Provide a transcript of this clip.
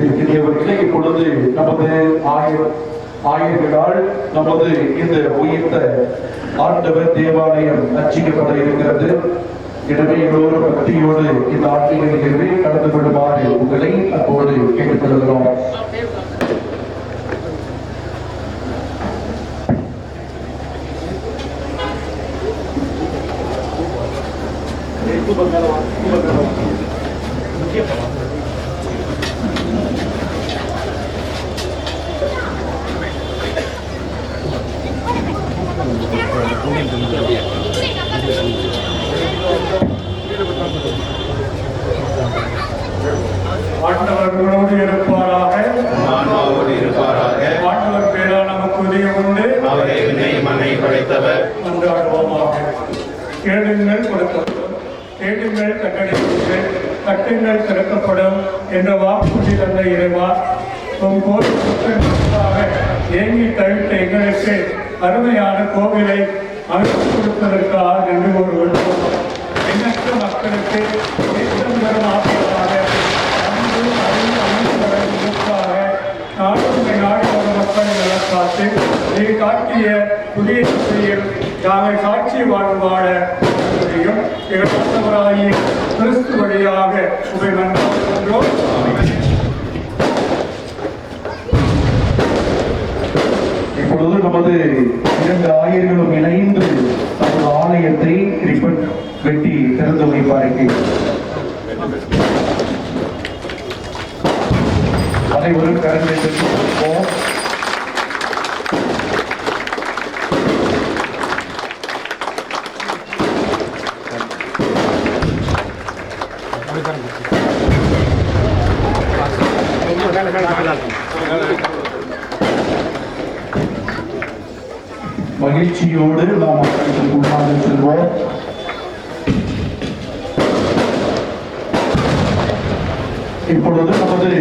அன்பிற்கினியவர்களே இப்பொழுது நமது ஆயர் ஆயர்களால் நமது இந்த உயிர்த்த ஆண்டவர் தேவாலயம் அச்சிக்கப்பட இருக்கிறது எனவே எல்லோரும் பக்தியோடு இந்த ஆன்மீக நிகழ்வில் கலந்து கொள்ளுமாறு உங்களை அப்போது கேட்டுக்கொள்கிறோம் Thank you. ஆண்டவர்களோடு இருப்பாராக. ஆன்மாவோடு இருப்பாராக. ஆண்டவர் பேரா நமக்கு உதயம் உண்டு. அவரே விண்ணை மண்ணை படைத்தவர். கொண்டாடுவோமாக. கேளுங்கள் கொடுக்கப்படும். கேளுங்கள் கட்டளைகள் கட்டுங்கள் திறக்கப்படும் என்ற வாக்குறுதி தந்த இறைவா உன் ஏங்கி தவித்த எங்களுக்கு அருமையான கோவிலை அமைத்து கொடுப்பதற்காக நன்றி கூறுகிறோம் எண்ணற்ற மக்களுக்கு தேசம் தரும் ஆசிரியராக அன்பு அறிவு அமைச்சராக நாடு நாடு மக்களை நலக்காத்து நீ காட்டிய புதிய திசையில் நாங்கள் சாட்சி வாழ்வு வாழ முடியும் எங்களவராகிய கிறிஸ்து வழியாக உபயோகம் நமது இரண்டு ஆயர்களும் இணைந்து நமது ஆலயத்தை ரிப்பன் வெட்டி திறந்து வைப்பார்கள் அனைவரும் கரங்களை தட்டி Gracias. மகிழ்ச்சியோடு நாம் மக்களுக்கு முன்னாடி செல்வோம். இப்பொழுது நமது